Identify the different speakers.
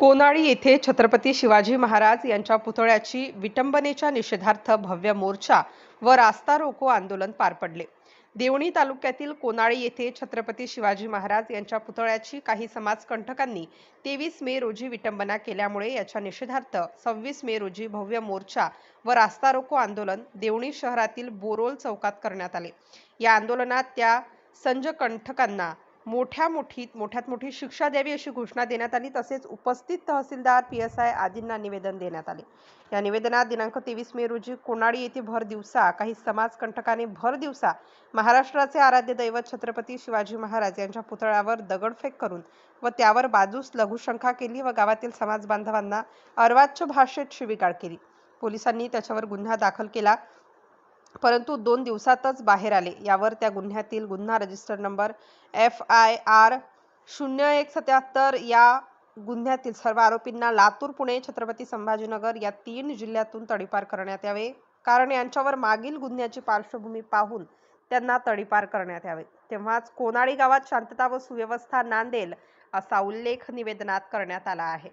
Speaker 1: कोनाळी येथे छत्रपती शिवाजी महाराज यांच्या पुतळ्याची विटंबनेच्या निषेधार्थ भव्य मोर्चा व रास्ता रोको आंदोलन पार पडले. देवणी तालुक्यातील कोनाळी येथे छत्रपती शिवाजी महाराज यांच्या पुतळ्याची काही समाजकंटकांनी तेवीस मे रोजी विटंबना केल्यामुळे याच्या निषेधार्थ सव्वीस मे रोजी भव्य मोर्चा व रास्ता रोको आंदोलन देवणी शहरातील बोरोल चौकात करण्यात आले. या आंदोलनात त्या संजकंठकांना मोठ्या मोठीत मोठ्यात मोठी शिक्षा द्यावी अशी घोषणा देण्यात आली. तसेच उपस्थित तहसीलदार पी एस आय आदींना निवेदन देण्यात आले. या निवेदनात दिनांक तेवीस मे रोजी कोणाळी येथे भर दिवसा काही समाजकंटकाने भर दिवसा महाराष्ट्राचे आराध्य दैवत छत्रपती शिवाजी महाराज यांच्या पुतळ्यावर दगडफेक करून व त्यावर बाजूस लघुशंका केली व गावातील समाज बांधवांना अर्वाच्य भाषेत शिवीगाळ केली. पोलिसांनी त्याच्यावर गुन्हा दाखल केला. परंतु दोन दिवसातच बाहेर आले. यावर त्या गुन्ह्यातील गुन्हा register number F I R शून्य एक सत्याहत्तर या गुन्ह्यातील सर्व आरोपींना लातूर पुणे छत्रपती संभाजीनगर या तीन जिल्ह्यातून तडीपार करण्यात यावे. कारण यांच्यावर मागील गुन्ह्याची पार्श्वभूमी पाहून त्यांना तडीपार करण्यात यावे. तेव्हाच कोनाळी गावात शांतता व सुव्यवस्था नांदेल असा उल्लेख निवेदनात करण्यात आला आहे.